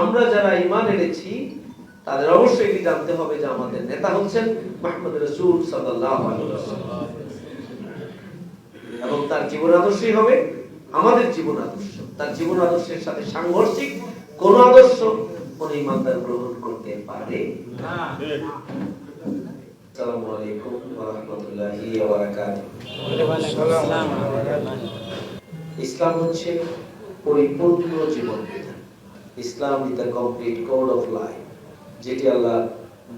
আমরা যারা ইমান এনেছি তাদের অবশ্যই এটি জানতে হবে যে আমাদের নেতা হচ্ছেন মাহমুদ রসুল ওয়াসাল্লাম। এবং তার জীবন আদর্শই হবে আমাদের জীবন আদর্শ তার জীবন আদর্শের সাথে সাংঘর্ষিক কোন আদর্শ কোন ইমানদার গ্রহণ করতে পারে না। আসসালামু আলাইকুম ওয়া রাহমাতুল্লাহি ওয়া বারাকাতুহু ইসলাম হচ্ছে পরিপূর্ণ জীবন বিধান ইসলাম is the complete code of life যেটি আল্লাহ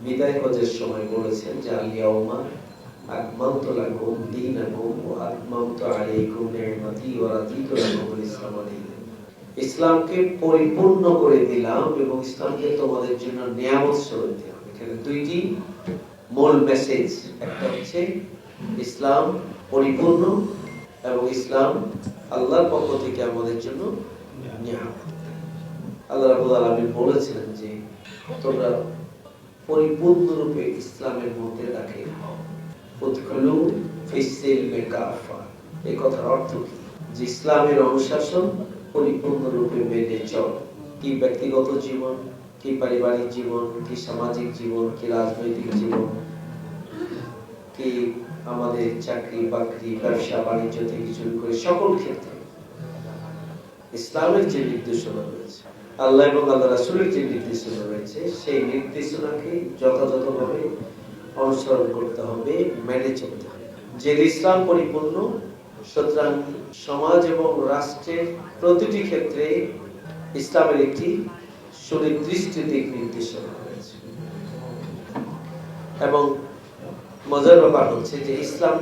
বিদায় হজের সময় বলেছেন যে আলিয়াউমা আকমালতু লাকুম দীনাকুম ওয়া আতমামতু আলাইকুম নি'মাতি ওয়া রাদিতু লাকুমুল ইসলাম দীনান ইসলামকে পরিপূর্ণ করে দিলাম এবং ইসলামকে তোমাদের জন্য নিয়ামত স্বরূপ দিলাম। এখানে দুইটি মূল মেসেজ একটা হচ্ছে ইসলাম পরিপূর্ণ এবং ইসলাম আল্লাহর পক্ষ থেকে আমাদের জন্য নিয়ামত। আল্লাহ বলেছিলেন যে, তোমরা পরিপূর্ণরূপে ইসলামের মধ্যে দাখিল হও কি ব্যক্তিগত জীবন, কি পারিবারিক জীবন, কি সামাজিক জীবন, কি রাজনৈতিক জীবন, কি আমাদের চাকরি, বাকরি, ব্যবসা, বাণিজ্য থেকে শুরু করে সকল ক্ষেত্রে ইসলামের যে নির্দেশনা রয়েছে আল্লাহ এবং আল্লাহ রাসুলের যে নির্দেশনা রয়েছে, সেই নির্দেশনাকে যথাযথভাবে অনুসরণ করতে হবে, মেনে চলতে হবে। যে ইসলাম পরিপূর্ণ, সুতরাং সমাজ এবং রাষ্ট্রের প্রতিটি ক্ষেত্রে ইসলামের একটি সুনির্দিষ্ট দিক নির্দেশনা রয়েছে। এবং মজার ব্যাপার হচ্ছে যে ইসলাম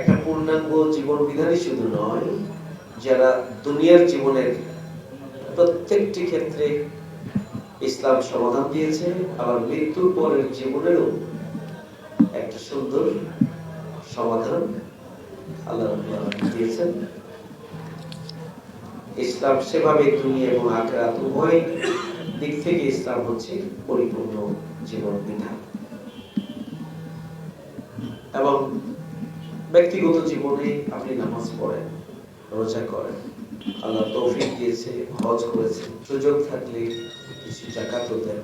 একটা পূর্ণাঙ্গ জীবন বিধানই শুধু নয়, যারা দুনিয়ার জীবনের প্রত্যেকটি ক্ষেত্রে ইসলাম সমাধান দিয়েছে, আবার মৃত্যুর পরের জীবনেরও একটা সুন্দর সমাধান আল্লাহ দিয়েছেন। ইসলাম সেভাবে দুনিয়া এবং আখেরাত উভয় দিক থেকে ইসলাম হচ্ছে পরিপূর্ণ জীবন বিধান। এবং ব্যক্তিগত জীবনে আপনি নামাজ পড়েন, রোজা করেন আল্লাহ তৌফিক দিয়েছে, হজ করেছেন সুযোগ থাকলে কিছু দেন।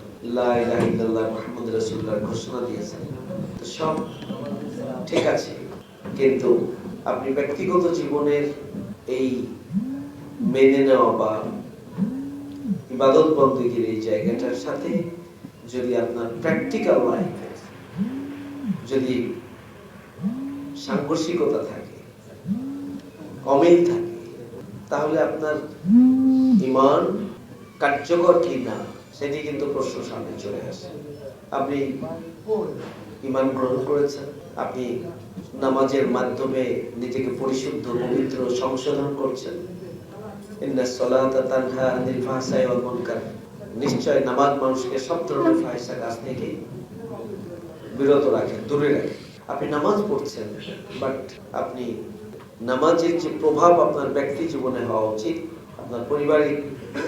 ঘোষণা দিয়েছেন। সব ঠিক আছে, কিন্তু আপনি ব্যক্তিগত জীবনের এই মেনে নেওয়া বা ইবাদত বন্দীগীর এই জায়গাটার সাথে যদি আপনার প্র্যাকটিক্যাল লাইফে যদি সাংঘর্ষিকতা থাকে, অমিল থাকে তাহলে আপনার ইমান কার্যকর কি না সেটি কিন্তু প্রশ্ন সামনে চলে আসে। আপনি ইমান গ্রহণ করেছেন, আপনি নামাজের মাধ্যমে নিজেকে পরিশুদ্ধ, পবিত্র, সংশোধন করছেন। নিশ্চয় নামাজ মানুষকে সব ধরনের আপনি নামাজ পড়ছেন বাট আপনি নামাজের যে প্রভাব আপনার ব্যক্তি জীবনে হওয়া উচিত, আপনার পরিবারিক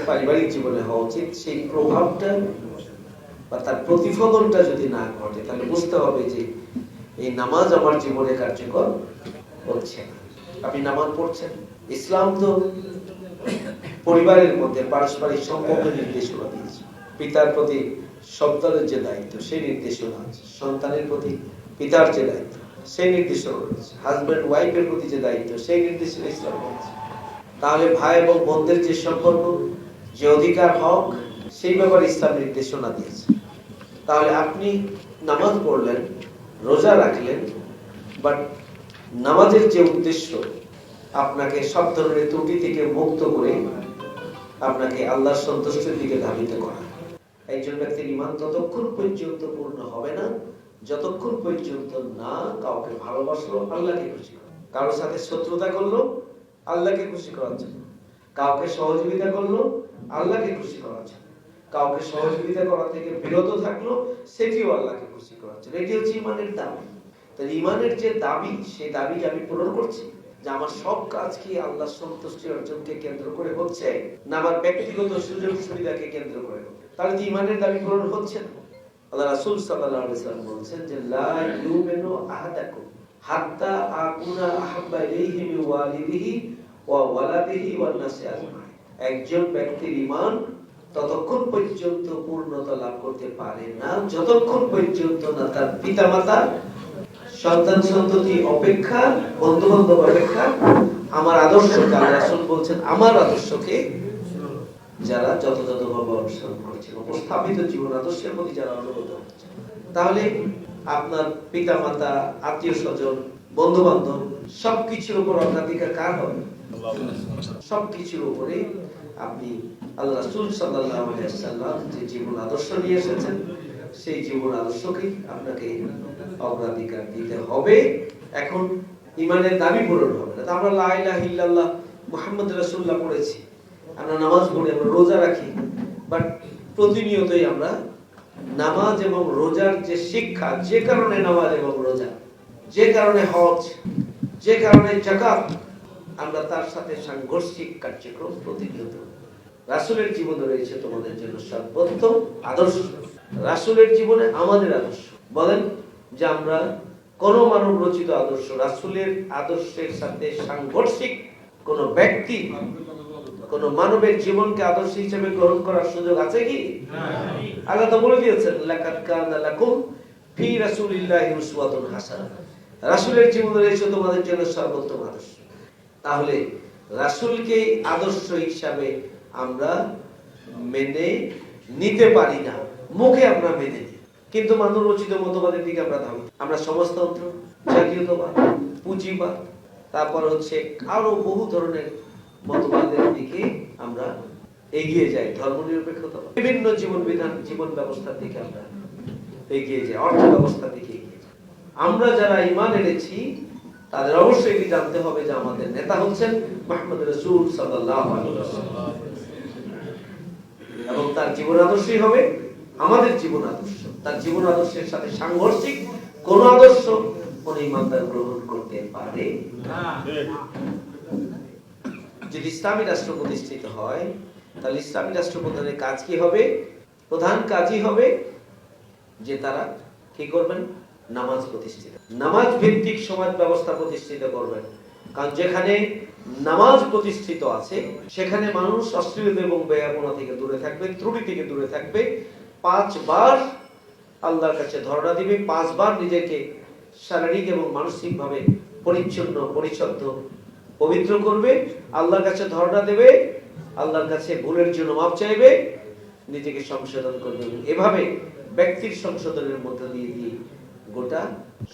পারিবারিক জীবনে হওয়া উচিত, সেই প্রভাবটা বা তার প্রতিফলনটা যদি না ঘটে, তাহলে বুঝতে হবে যে এই নামাজ আমার জীবনে কার্যকর হচ্ছে আপনি নামাজ পড়ছেন। ইসলাম তো পরিবারের মধ্যে পারস্পরিক সম্পর্কের নির্দেশনা দিয়েছে। পিতার প্রতি সন্তানের যে দায়িত্ব, সেই নির্দেশনা আছে। সন্তানের প্রতি পিতার যে দায়িত্ব সেই নির্দেশনা রয়েছে হাজব্যান্ড ওয়াইফের প্রতি যে দায়িত্ব সেই নির্দেশনা ইসলাম রয়েছে তাহলে ভাই এবং বোনদের যে সম্পর্ক, যে অধিকার হক, সেই ব্যাপারে ইসলাম নির্দেশনা দিয়েছে। তাহলে আপনি নামাজ পড়লেন, রোজা রাখলেন বাট নামাজের যে উদ্দেশ্য, আপনাকে সব ধরনের ত্রুটি থেকে মুক্ত করে আপনাকে আল্লাহর সন্তুষ্টির দিকে ধাবিত করা। একজন ব্যক্তির ইমান ততক্ষণ পর্যন্ত পূর্ণ হবে না যতক্ষণ পর্যন্ত না কাউকে ভালোবাসলো, আল্লাহকে খুশি করে কারোর সাথে শত্রুতা করল, আল্লাহকে খুশি করার জন্য। কাউকে সহযোগিতা করল, আল্লাহকে খুশি করার জন্য। কাউকে সহযোগিতা করা থেকে বিরত থাকল, সেটিও আল্লাহকে খুশি করার জন্য। এটি হচ্ছে ইমানের দাবি। তাহলে ইমানের যে দাবি, সেই দাবিকে আমি পূরণ করছি, যে আমার সব কাজ কি আল্লাহ সন্তুষ্টি অর্জনকে কেন্দ্র করে হচ্ছে, না আমার ব্যক্তিগত সুযোগ সুবিধাকে কেন্দ্র করে তাহলে ইমানের দাবি পূরণ হচ্ছে না। আল্লাহ রাসূল সাল্লাল্লাহু আলাইহি যে, লা ইউমিনু আহাদাকুম হাত্তা আকুনা আহাব্বা ইলাইহি মিন ওয়ালিদিহি ওয়া ওয়ালাদিহি ওয়ান নাসি একজন ব্যক্তির ঈমান ততক্ষণ পর্যন্ত পূর্ণতা লাভ করতে পারে না, যতক্ষণ পর্যন্ত না তার পিতামাতা, সন্তান সন্ততি অপেক্ষা বন্ধু বান্ধব অপেক্ষা, আমার আদর্শকে, আল্লাহ রাসূল বলছেন, আমার আদর্শকে যারা যথাযথভাবে অনুসরণ করছে উপস্থাপিত জীবন আদর্শের প্রতি যারা অনুগত হচ্ছে। তাহলে আপনার পিতা মাতা আত্মীয় স্বজন বন্ধু বান্ধব সবকিছুর উপর অগ্রাধিকার কার হবে? সবকিছুর উপরে আপনি আল্লাহ রাসূল সাল্লাম যে জীবন আদর্শ নিয়ে এসেছেন, সেই জীবন আদর্শকে আপনাকে অগ্রাধিকার দিতে হবে। এখন ইমানের দাবি পূরণ হবে না। আমরা লা ইলাহা ইল্লাল্লাহ মুহাম্মদ রাসূলুল্লাহ পড়েছি। আমরা নামাজ পড়ি আমরা রোজা রাখি বাট প্রতিনিয়তই আমরা নামাজ এবং রোজার যে শিক্ষা, যে কারণে নামাজ এবং রোজা, যে কারণে হজ, যে কারণে জাকাত আমরা তার সাথে সাংঘর্ষিক কার্যক্রম প্রতিনিয়ত। রাসূলের জীবনে রয়েছে তোমাদের জন্য সর্বোত্তম আদর্শ। রাসুলের জীবনে আমাদের আদর্শ। বলেন যে আমরা কোন মানব রচিত আদর্শ, রাসূলের আদর্শের সাথে সাংঘর্ষিক কোন ব্যক্তি কোন মানবের জীবনকে আদর্শ হিসেবে গ্রহণ করার সুযোগ আছে কি? আল্লাহ তো বলে দিয়েছেন জীবনে রয়েছে তোমাদের জন্য সর্বোত্তম আদর্শ। তাহলে আদর্শ হিসাবে আমরা মেনে নিতে পারি না। মুখে আমরা মেনে নিই। কিন্তু মানব রচিত মতবাদের দিকে আমরা ধাবি আমরা সমাজতন্ত্র জাতীয়তাবাদ, পুঁজিবাদ, তারপর হচ্ছে আরও বহু ধরনের মতবাদের দিকে আমরা এগিয়ে যাই, ধর্মনিরপেক্ষতা বিভিন্ন জীবন বিধান, জীবন ব্যবস্থার দিকে আমরা এগিয়ে যাই, অর্থ ব্যবস্থার দিকে এগিয়ে যাই। আমরা যারা ইমান এনেছি, তাদের অবশ্যই এটি জানতে হবে যে আমাদের নেতা হচ্ছেন মাহমুদ রসুল ওয়াসাল্লাম। এবং তার জীবন আদর্শই হবে আমাদের জীবন আদর্শ। তার জীবন আদর্শের সাথে সাংঘর্ষিক কোন আদর্শ কোন ইমানদার গ্রহণ করতে পারে যদি ইসলামী রাষ্ট্র প্রতিষ্ঠিত হয়, তাহলে ইসলামী রাষ্ট্র প্রধানের কাজ কি হবে? প্রধান কাজই হবে যে তারা কি করবেন? নামাজ প্রতিষ্ঠিত। নামাজ ভিত্তিক সমাজ ব্যবস্থা প্রতিষ্ঠিত করবেন। কারণ যেখানে নামাজ প্রতিষ্ঠিত আছে, সেখানে মানুষ অশ্লীলতা এবং ব্যয়াপনা থেকে দূরে থাকবে, ত্রুটি থেকে দূরে থাকবে। পাঁচবার আল্লাহর কাছে ধরনা দিবে, পাঁচবার নিজেকে শারীরিক এবং মানসিকভাবে পরিচ্ছন্ন পরিচ্ছন্ন পবিত্র করবে, আল্লাহর কাছে ধরনা দেবে, আল্লাহর কাছে ভুলের জন্য মাপ চাইবে, নিজেকে সংশোধন করবে এভাবে ব্যক্তির সংশোধনের মধ্য দিয়ে দিয়ে গোটা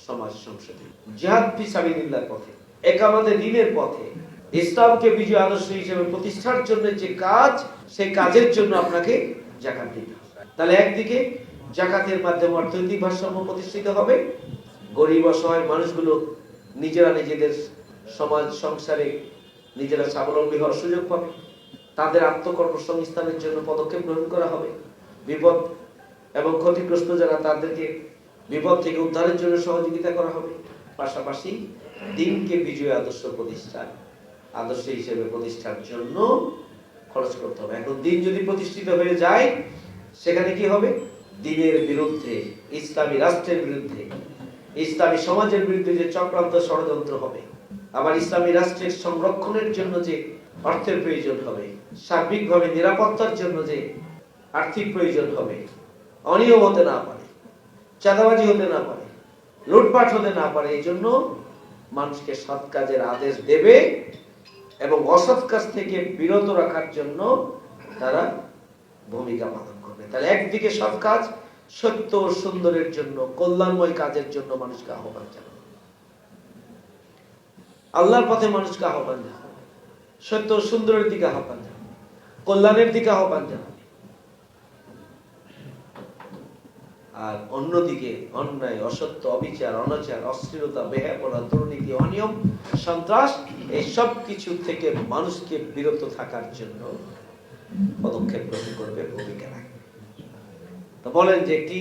সমাজ সংশোধন জিহাদ ফি সাবিলিল্লাহর পথে, একামাতে দিনের পথে, ইসলামকে বিজয় আদর্শ হিসেবে প্রতিষ্ঠার জন্য যে কাজ, সেই কাজের জন্য আপনাকে জাকাত দিতে হবে। তাহলে একদিকে জাকাতের মাধ্যমে অর্থনৈতিক ভারসাম্য প্রতিষ্ঠিত হবে, গরিব অসহায় মানুষগুলো নিজেরা নিজেদের সমাজ, সংসারে নিজেরা স্বাবলম্বী হওয়ার সুযোগ পাবে। তাদের আত্মকর্মসংস্থানের জন্য পদক্ষেপ গ্রহণ করা হবে। বিপদ এবং ক্ষতিগ্রস্ত যারা, তাদেরকে বিপদ থেকে উদ্ধারের জন্য সহযোগিতা করা হবে। পাশাপাশি দিনকে বিজয় আদর্শ প্রতিষ্ঠা আদর্শ হিসেবে প্রতিষ্ঠার জন্য খরচ করতে হবে। এখন দিন যদি প্রতিষ্ঠিত হয়ে যায়, সেখানে কি হবে? দিনের বিরুদ্ধে, ইসলামী রাষ্ট্রের বিরুদ্ধে, ইসলামী সমাজের বিরুদ্ধে যে চক্রান্ত ষড়যন্ত্র হবে আবার ইসলামী রাষ্ট্রের সংরক্ষণের জন্য যে অর্থের প্রয়োজন হবে, সার্বিকভাবে নিরাপত্তার জন্য যে আর্থিক প্রয়োজন হবে, অনিয়ম হতে না পারে, চাঁদাবাজি হতে না পারে, লুটপাট হতে না পারে, এই জন্য মানুষকে সৎ কাজের আদেশ দেবে এবং অসৎ কাজ থেকে বিরত রাখার জন্য তারা ভূমিকা পালন করবে। তাহলে একদিকে সৎ কাজ, সত্য ও সুন্দরের জন্য, কল্যাণময় কাজের জন্য মানুষকে আহ্বান জানানো আল্লাহর পথে মানুষকে আহ্বান জানানো সত্য সুন্দরের দিকে আহ্বান জানানো কল্যাণের দিকে আহ্বান জানানো আর অন্যদিকে অন্যায়, অসত্য, অবিচার, অনাচার অশ্লীলতা বেহাপনা দুর্নীতি, অনিয়ম, সন্ত্রাস এই সব কিছু থেকে মানুষকে বিরত থাকার জন্য পদক্ষেপ গ্রহণ করবে ভূমিকা রাখবে। তো বলেন যে একটি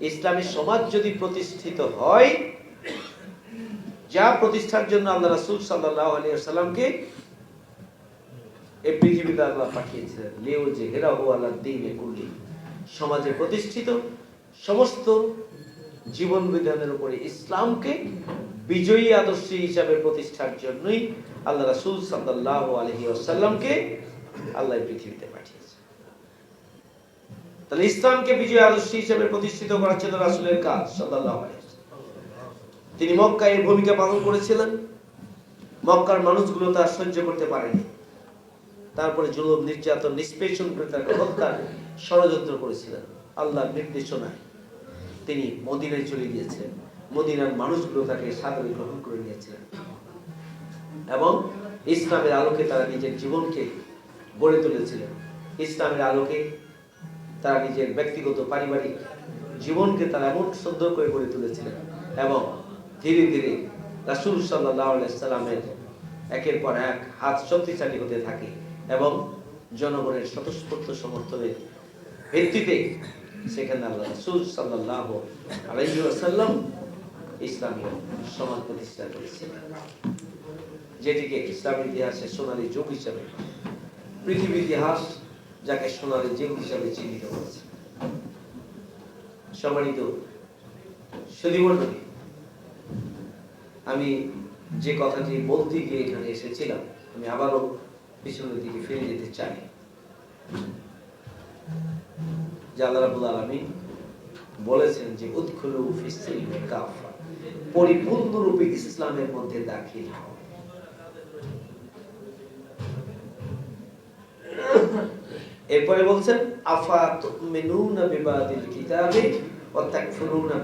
ইসলামী সমাজ যদি প্রতিষ্ঠিত হয় যা প্রতিষ্ঠার জন্য আল্লাহ রাসূল সাল্লাল্লাহু আলাইহি সাল্লামকে এই পৃথিবীতে আল্লাহ পাঠিয়েছিলেন লিও যে হেরাহু আল্লাহ দিনে কুল্লি সমাজে প্রতিষ্ঠিত সমস্ত জীবন বিধানের উপরে ইসলামকে বিজয়ী আদর্শ হিসাবে প্রতিষ্ঠার জন্যই আল্লাহ রাসূল সাল্লাল্লাহু আলাইহি ওয়াসাল্লামকে আল্লাহ পৃথিবীতে পাঠিয়েছে তাহলে ইসলামকে বিজয় আদর্শ হিসেবে প্রতিষ্ঠিত করার জন্য রাসূলের কাজ আলাইহি ওয়াসাল্লাম। তিনি মক্কায় এই ভূমিকা পালন করেছিলেন। মক্কার মানুষগুলো তার সহ্য করতে পারেনি। তারপরে জুলুম, নির্যাতন, নিষ্পেষণ করে তাকে হত্যার ষড়যন্ত্র করেছিলেন। আল্লাহর নির্দেশনায় তিনি মদিনায় চলে গিয়েছিলেন। মদিনার মানুষগুলো তাকে সাদরে গ্রহণ করে নিয়েছিলেন। এবং ইসলামের আলোকে তারা নিজের জীবনকে গড়ে তুলেছিলেন। ইসলামের আলোকে তারা নিজের ব্যক্তিগত, পারিবারিক জীবনকে তারা এমন সুন্দর করে গড়ে তুলেছিলেন এবং ধীরে ধীরে রাসুল সাল্লামের একের পর এক হাত শক্তিশালী হতে থাকে এবং জনগণের স্বতঃস্ফূর্ত সমর্থনের ভিত্তিতে সেখানে আল্লাহ রাসুল সাল্লাহ আলাইসাল্লাম ইসলামীয় সমাজ প্রতিষ্ঠা করেছিলেন যেটিকে ইসলামী ইতিহাসে সোনালী যুগ হিসাবে পৃথিবীর ইতিহাস যাকে সোনালী যুগ হিসাবে চিহ্নিত করেছে। সম্মানিত সুদীমণ্ডলী আমি যে কথাটি বলতে গিয়ে এখানে এসেছিলাম, আমি আবারও পিছনের দিকে ফিরে যেতে চাই। যে আল্লাহ বলেছেন যে উৎখুলু ফিসিলমে কাফা ইসলামের মধ্যে দাখিল এরপরে বলছেন, আফা তুমিনুনা বিবাদিল কিতাবে ওয়া তাকফুরুনা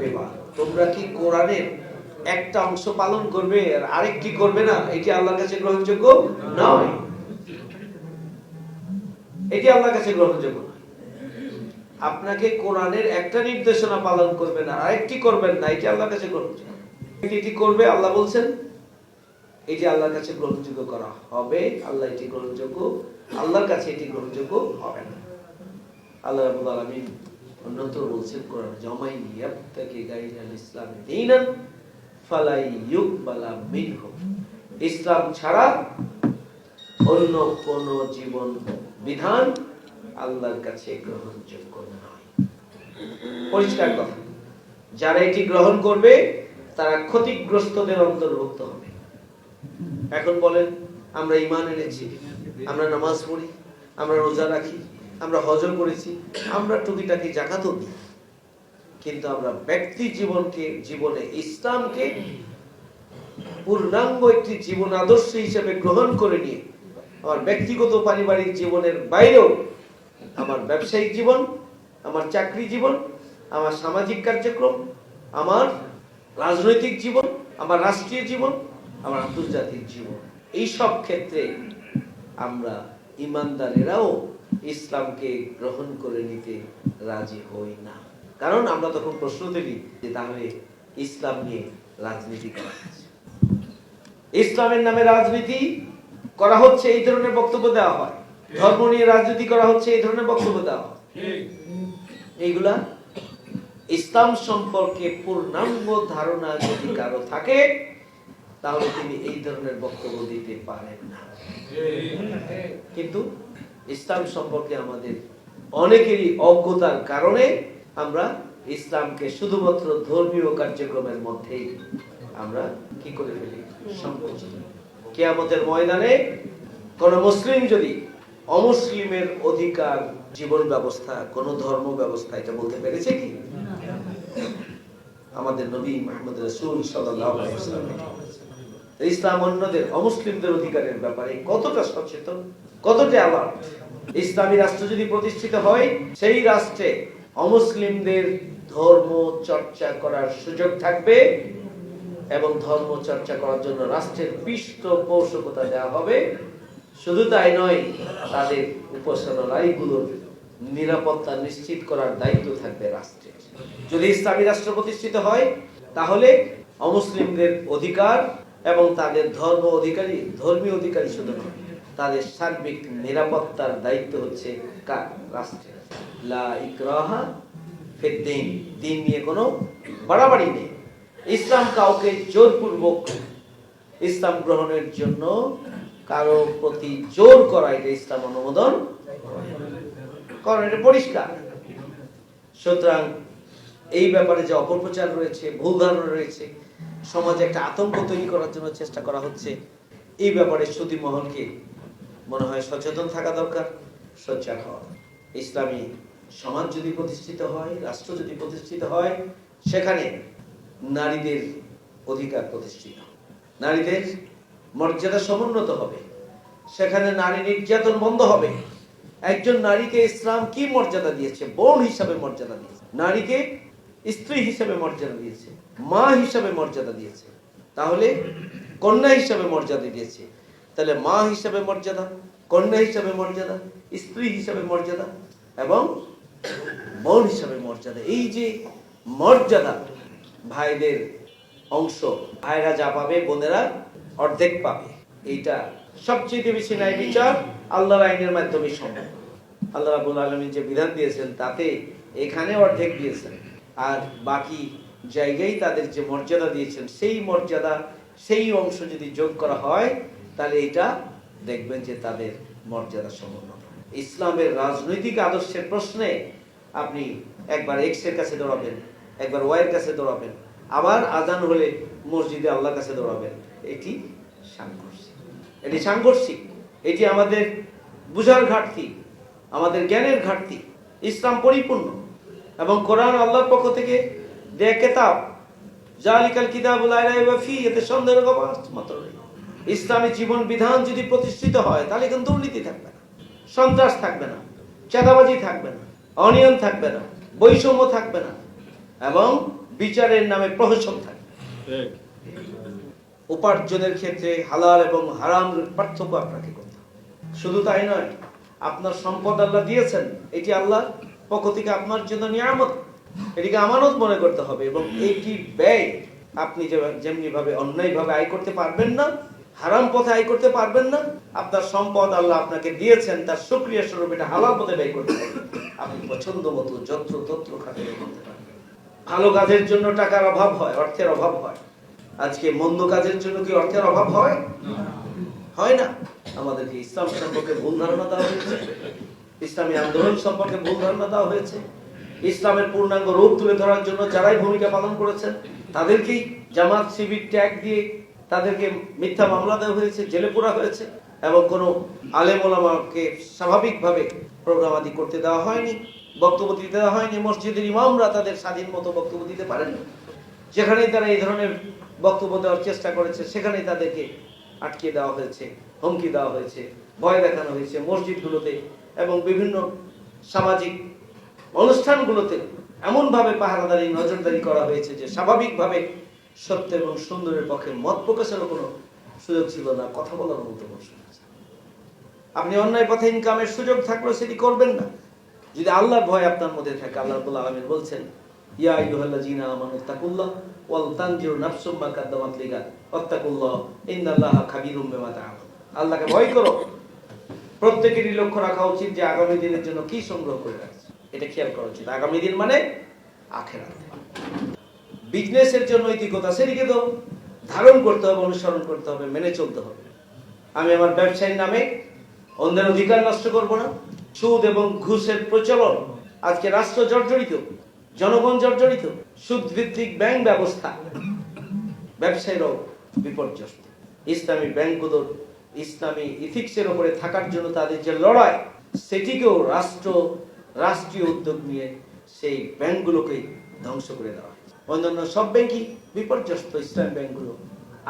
তোমরা কি কোরআনের একটা অংশ পালন করবে আর আরেকটি করবে না, এটি আল্লাহর কাছে গ্রহণযোগ্য নয়। এটি আল্লাহর কাছে গ্রহণযোগ্য নয়। আপনাকে কোরআনের একটা নির্দেশনা পালন করবেন আর আরেকটি করবেন না, এটি আল্লাহর কাছে গ্রহণযোগ্য এটি করবে, আল্লাহ বলছেন, এটি আল্লাহর কাছে গ্রহণযোগ্য করা হবে, আল্লাহ এটি গ্রহণযোগ্য, আল্লাহর কাছে এটি গ্রহণযোগ্য হবে না। আল্লাহ রাব্বুল আলামিন অন্যত্র বলছেন কোরআন জামাই ইয়াবতাকি গায়রাল ইসলাম দীনান ইসলাম ছাড়া অন্য কোন জীবন বিধান আল্লাহর কাছে গ্রহণযোগ্য নয়। পরিষ্কার কথা। যারা এটি গ্রহণ করবে, তারা ক্ষতিগ্রস্তদের অন্তর্ভুক্ত হবে। এখন বলেন, আমরা ইমান এনেছি, আমরা নামাজ পড়ি, আমরা রোজা রাখি, আমরা হজর করেছি, আমরা টুকিটাকি জাকাতও দিই। কিন্তু আমরা ব্যক্তি জীবনকে, জীবনে ইসলামকে পূর্ণাঙ্গ একটি জীবন আদর্শ হিসেবে গ্রহণ করে নিয়ে, আমার ব্যক্তিগত পারিবারিক জীবনের বাইরেও আমার ব্যবসায়িক জীবন, আমার চাকরি জীবন, আমার সামাজিক কার্যক্রম, আমার রাজনৈতিক জীবন, আমার রাষ্ট্রীয় জীবন, আমার আন্তর্জাতিক জীবন, এই সব ক্ষেত্রে আমরা ইমানদারেরাও ইসলামকে গ্রহণ করে নিতে রাজি হই না। কারণ আমরা তখন প্রশ্ন তুলি যে তাহলে ইসলাম নিয়ে রাজনীতি করা হচ্ছে। ইসলামের নামে রাজনীতি করা হচ্ছে এই ধরনের বক্তব্য দেওয়া হয়। ধর্ম নিয়ে রাজনীতি করা হচ্ছে এই ধরনের বক্তব্য দেওয়া হয়। এইগুলা ইসলাম সম্পর্কে পূর্ণাঙ্গ ধারণা যদি কারও থাকে তাহলে তিনি এই ধরনের বক্তব্য দিতে পারেন না। কিন্তু ইসলাম সম্পর্কে আমাদের অনেকেরই অজ্ঞতার কারণে আমরা ইসলামকে শুধুমাত্র ধর্মীয় কার্যক্রমের মধ্যেই আমরা কি করে ফেলি? সংকুচিত কেয়ামতের ময়দানে কোন মুসলিম যদি অমুসলিমের অধিকার, জীবন ব্যবস্থা, কোন ধর্ম ব্যবস্থা, এটা বলতে পেরেছে কি? আমাদের নবী মোহাম্মদ রসুল। ইসলাম অন্যদের, অমুসলিমদের অধিকারের ব্যাপারে কতটা সচেতন, কতটা অ্যালার্ট? ইসলামী রাষ্ট্র যদি প্রতিষ্ঠিত হয়, সেই রাষ্ট্রে অমুসলিমদের ধর্ম চর্চা করার সুযোগ থাকবে এবং ধর্ম চর্চা করার জন্য রাষ্ট্রের পৃষ্ঠ পৃষ্ঠপোষকতা দেওয়া হবে। শুধু তাই নয়, তাদের উপাসনালয়গুলোর নিরাপত্তা নিশ্চিত করার দায়িত্ব থাকবে রাষ্ট্রের। যদি ইসলামী রাষ্ট্র প্রতিষ্ঠিত হয়, তাহলে অমুসলিমদের অধিকার এবং তাদের ধর্ম অধিকারী, ধর্মীয় অধিকারী শুধু নয়, তাদের সার্বিক নিরাপত্তার দায়িত্ব হচ্ছে কার? রাষ্ট্রের। লা ইকরাহা ফিদ দ্বীন। দিন নিয়ে কোনো বাড়াবাড়ি নেই। ইসলাম কাউকে জোরপূর্বক ইসলাম গ্রহণের জন্য কারও প্রতি জোর করা, এটা ইসলাম অনুমোদন কারণ এটা পরিষ্কার। সুতরাং এই ব্যাপারে যে অপপ্রচার রয়েছে, ভুল ধারণা রয়েছে, সমাজে একটা আতঙ্ক তৈরি করার জন্য চেষ্টা করা হচ্ছে, এই ব্যাপারে সুদী মহলকে মনে হয় সচেতন থাকা দরকার, সোচ্চার হওয়া। ইসলামী সমাজ যদি প্রতিষ্ঠিত হয়, রাষ্ট্র যদি প্রতিষ্ঠিত হয়, সেখানে নারীদের অধিকার প্রতিষ্ঠিত। নারীদের মর্যাদা সমুন্নত হবে। সেখানে নারী নির্যাতন বন্ধ হবে। একজন নারীকে ইসলাম কি মর্যাদা দিয়েছে? বোন হিসাবে মর্যাদা দিয়েছে। নারীকে স্ত্রী হিসাবে মর্যাদা দিয়েছে। মা হিসাবে মর্যাদা দিয়েছে। তাহলে কন্যা হিসাবে মর্যাদা দিয়েছে। তাহলে মা হিসাবে মর্যাদা, কন্যা হিসাবে মর্যাদা, স্ত্রী হিসাবে মর্যাদা এবং বোন হিসাবে মর্যাদা। এই যে মর্যাদা ভাইদের অংশ, ভাইরা যা পাবে, বোনেরা অর্ধেক পাবে। এইটা সবচেয়ে বেশি ন্যায় বিচার আল্লাহর আইনের মাধ্যমে সম্ভব। আল্লাহ রাবুল আলমী যে বিধান দিয়েছেন, তাতে এখানে অর্ধেক দিয়েছেন। আর বাকি জায়গায় তাদের যে মর্যাদা দিয়েছেন, সেই মর্যাদা, সেই অংশ যদি যোগ করা হয়, তাহলে এটা দেখবেন যে তাদের মর্যাদা সমুন্নত ইসলামের রাজনৈতিক আদর্শের প্রশ্নে আপনি একবার এক্সের কাছে দৌড়াবেন, একবার ওয়াই এর কাছে দৌড়াবেন। আবার আজান হলে মসজিদে আল্লাহর কাছে দৌড়াবেন। এটি সাংঘর্ষিক। এটি সাংঘর্ষিক। এটি আমাদের বুঝার ঘাটতি, আমাদের জ্ঞানের ঘাটতি। ইসলাম পরিপূর্ণ। এবং কোরআন আল্লাহর পক্ষ থেকে দেয়া কেতাব জালিকাল কিতাবুল ফি, এতে অবকাশ মাত্র নেই। ইসলামী জীবন বিধান যদি প্রতিষ্ঠিত হয়, তাহলে কিন্তু দুর্নীতি থাকবে না। সন্ত্রাস থাকবে না চাঁদাবাজি থাকবে না অনিয়ম থাকবে না বৈষম্য থাকবে না এবং বিচারের নামে প্রহসন থাকবে। উপার্জনের ক্ষেত্রে হালাল এবং হারাম পার্থক্য আপনাকে করতে শুধু তাই নয় আপনার সম্পদ আল্লাহ দিয়েছেন এটি আল্লাহ পক্ষ থেকে আপনার জন্য নিয়ামত। এটিকে আমানত মনে করতে হবে এবং এটি ব্যয় আপনি যেমনি ভাবে অন্যায় ভাবে আয় করতে পারবেন না হারাম পথে আয় করতে পারবেন না। আপনার সম্পদ আল্লাহ আপনাকে দিয়েছেন, তার সুক্রিয়া স্বরূপ এটা হালাল পথে ব্যয় করতে পারবেন আপনি পছন্দ মতো যত্র তত্র খাতে করতে পারবেন। ভালো কাজের জন্য টাকার অভাব হয়, অর্থের অভাব হয়। আজকে মন্দ কাজের জন্য কি অর্থের অভাব হয়? হয় না। আমাদেরকে ইসলাম সম্পর্কে ভুল ধারণা দেওয়া হয়েছে। ইসলামী আন্দোলন সম্পর্কে ভুল ধারণা দেওয়া হয়েছে। ইসলামের পূর্ণাঙ্গ রূপ তুলে ধরার জন্য যারাই ভূমিকা পালন করেছেন, তাদেরকেই জামাত, শিবির, ট্যাগ দিয়ে তাদেরকে মিথ্যা মামলা দেওয়া হয়েছে, জেলে পোড়া হয়েছে, এবং কোনো আলেম ওলামাকে স্বাভাবিকভাবে প্রোগ্রাম আদি করতে দেওয়া হয়নি, বক্তব্য দিতে দেওয়া হয়নি, মসজিদের ইমামরা তাদের স্বাধীন মতো বক্তব্য দিতে পারেননি। যেখানেই তারা এই ধরনের বক্তব্য দেওয়ার চেষ্টা করেছে, সেখানেই তাদেরকে আটকে দেওয়া হয়েছে, হুমকি দেওয়া হয়েছে, ভয় দেখানো হয়েছে মসজিদগুলোতে এবং বিভিন্ন সামাজিক অনুষ্ঠানগুলোতে। এমনভাবে পাহারাদারি, নজরদারি করা হয়েছে যে স্বাভাবিকভাবে সত্য এবং সুন্দরের পক্ষে মত প্রকাশেরও কোনো সুযোগ ছিল না, কথা বলার মতো সুযোগ আপনি অন্যায় পথে ইনকামের সুযোগ থাকলেও সেটি করবেন না। যদি আল্লাহর ভয় আপনার মধ্যে থাকে, আল্লাহ আলামিন বলছেন, ইয়া আল্লাহকে ভয় করো। প্রত্যেকেরই লক্ষ্য রাখা উচিত যে আগামী দিনের জন্য কি সংগ্রহ করে এটা খেয়াল করা উচিত। আগামী দিন মানে আখেরাত। বিজনেসের জন্য নৈতিকতা সেদিকে তো ধারণ করতে হবে, অনুসরণ করতে হবে, মেনে চলতে হবে। আমি আমার ব্যবসায়ীর নামে অন্যের অধিকার নষ্ট করব না। সুদ এবং ঘুষের প্রচলন আজকে রাষ্ট্র জর্জরিত, জনগণ জর্জরিত সুদ ভিত্তিক ব্যাংক ব্যবস্থা, ব্যবসায়ীরাও বিপর্যস্ত। ইসলামী ব্যাংকগুলোর ইসলামী ইথিক্সের ওপরে থাকার জন্য তাদের যে লড়াই, সেটিকেও রাষ্ট্র, রাষ্ট্রীয় উদ্যোগ নিয়ে সেই ব্যাংকগুলোকে ধ্বংস করে দেওয়া। অন্যান্য সব ব্যাংকই বিপর্যস্ত ইসলাম ব্যাংকগুলো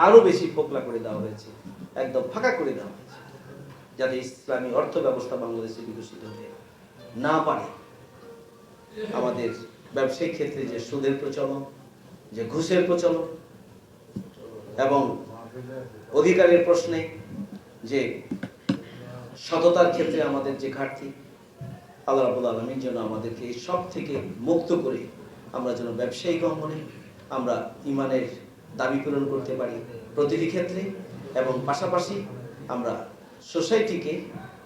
আরও বেশি ফোকলা করে দেওয়া হয়েছে, একদম ফাঁকা করে দেওয়া হয়েছে, যাতে ইসলামী অর্থ ব্যবস্থা বাংলাদেশে বিকশিত হতে না পারে। আমাদের ব্যবসায়িক ক্ষেত্রে যে সুদের প্রচলন, যে ঘুষের প্রচলন, এবং অধিকারের প্রশ্নে যে সততার ক্ষেত্রে আমাদের যে ঘাটতি, আল্লাহ রাবুল আলমীর জন্য আমাদেরকে সব থেকে মুক্ত করে আমরা যেন ব্যবসায়িক অঙ্গনে আমরা ইমানের দাবি পূরণ করতে পারি প্রতিটি ক্ষেত্রে এবং পাশাপাশি আমরা সোসাইটিকে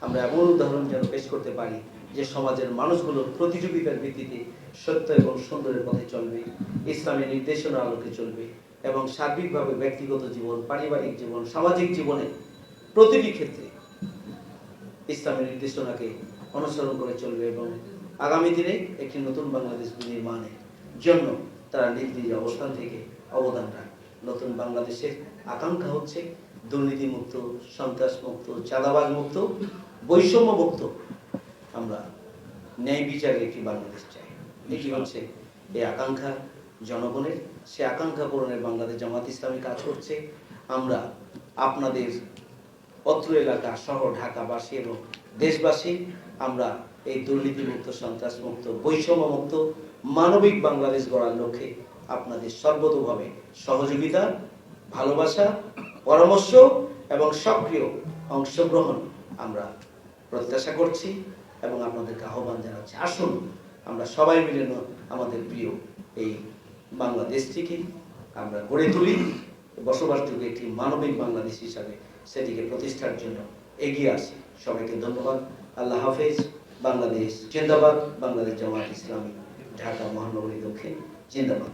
আমরা এমন উদাহরণ যেন পেশ করতে পারি যে সমাজের মানুষগুলো প্রতিযোগিতার ভিত্তিতে সত্য এবং সুন্দরের পথে চলবে ইসলামের নির্দেশনা আলোকে চলবে এবং সার্বিকভাবে ব্যক্তিগত জীবন, পারিবারিক জীবন, সামাজিক জীবনে প্রতিটি ক্ষেত্রে ইসলামের নির্দেশনাকে অনুসরণ করে চলবে এবং আগামী দিনে একটি নতুন বাংলাদেশ নির্মাণের জন্য তারা নিজ নিজ অবস্থান থেকে অবদান রাখবে নতুন বাংলাদেশের আকাঙ্ক্ষা হচ্ছে দুর্নীতিমুক্ত, সন্ত্রাসমুক্ত সন্ত্রাস মুক্ত চাঁদাবাজ মুক্ত বৈষম্য মুক্ত আমরা ন্যায় বিচারের একটি বাংলাদেশ চাই। এটি হচ্ছে এই আকাঙ্ক্ষা জনগণের, সে আকাঙ্ক্ষা পূরণের বাংলাদেশ জামাত ইসলামী কাজ করছে। আমরা আপনাদের অত্র এলাকা, শহর, ঢাকাবাসী এবং দেশবাসী, আমরা এই দুর্নীতিমুক্ত, সন্ত্রাসমুক্ত, বৈষম্যমুক্ত মানবিক বাংলাদেশ গড়ার লক্ষ্যে আপনাদের সর্বতোভাবে সহযোগিতা, ভালোবাসা, পরামর্শ এবং সক্রিয় অংশগ্রহণ আমরা প্রত্যাশা করছি এবং আপনাদেরকে আহ্বান জানাচ্ছি। আসুন, আমরা সবাই মিলে আমাদের প্রিয় এই বাংলাদেশটিকে আমরা গড়ে তুলি। বসবাসযোগ্য একটি মানবিক বাংলাদেশ হিসাবে সেটিকে প্রতিষ্ঠার জন্য এগিয়ে আসি। সবাইকে ধন্যবাদ। আল্লাহ হাফেজ। বাংলাদেশ জিন্দাবাদ। বাংলাদেশ জামাত ইসলামী। Yeah, 里都可以进得嘛